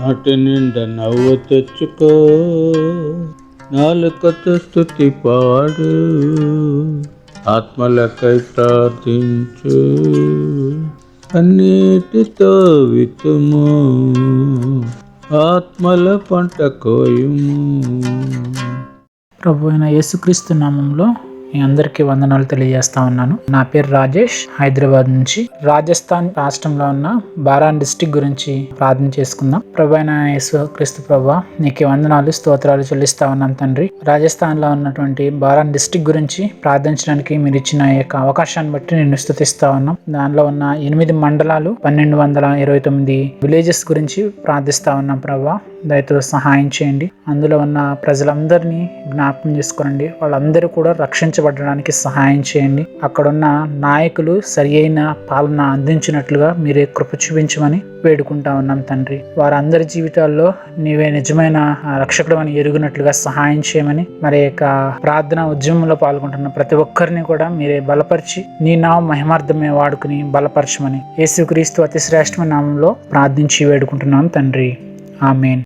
నాటి నిండా నవ్వు తెచ్చుకో. నాలుకతో స్థుతి పాడు. ఆత్మలకై ప్రార్థించు. అన్నిటితో వితుము ఆత్మల పంట కోయుము. ప్రభు అయిన యేసుక్రీస్తు నామంలో మీ అందరికీ వందనాలు తెలియజేస్తా ఉన్నాను. నా పేరు రాజేష్. హైదరాబాద్ నుంచి రాజస్థాన్ రాష్ట్రంలో ఉన్న బారాన్ డిస్టిక్ గురించి ప్రార్థన చేసుకుందాం. ప్రభు యేసు క్రీస్తు ప్రభు నీకు వందనాలు స్తోత్రాలు చెల్లిస్తా ఉన్నాం తండ్రి. రాజస్థాన్లో ఉన్నటువంటి బారాన్ డిస్టిక్ గురించి ప్రార్థించడానికి మీరు ఇచ్చిన యొక్క అవకాశాన్ని బట్టి నేను స్థుతిస్తా ఉన్నాం. దానిలో ఉన్న ఎనిమిది మండలాలు పన్నెండు వందల ఇరవై తొమ్మిది విలేజెస్ గురించి ప్రార్థిస్తా ఉన్నాం ప్రభా. దయతో సహాయం చేయండి. అందులో ఉన్న ప్రజలందరినీ జ్ఞాపకం చేసుకోనండి. వాళ్ళందరూ కూడా రక్షించబడడానికి సహాయం చేయండి. అక్కడున్న నాయకులు సరి అయిన పాలన అందించినట్లుగా మీరే కృప చూపించమని వేడుకుంటా ఉన్నాం తండ్రి. వారందరి జీవితాల్లో నీవే నిజమైన రక్షకుడు అని ఎరుగునట్లుగా సహాయం చేయమని మరి యొక్క ప్రార్థన ఉద్యమంలో పాల్గొంటున్న ప్రతి ఒక్కరిని కూడా మీరే బలపరిచి నీ నామ మహిమార్థమే వాడుకుని బలపరచమని యేసుక్రీస్తు అతి శ్రేష్టమైన నామంలో ప్రార్థించి వేడుకుంటున్నాం తండ్రి. ఆమెన్.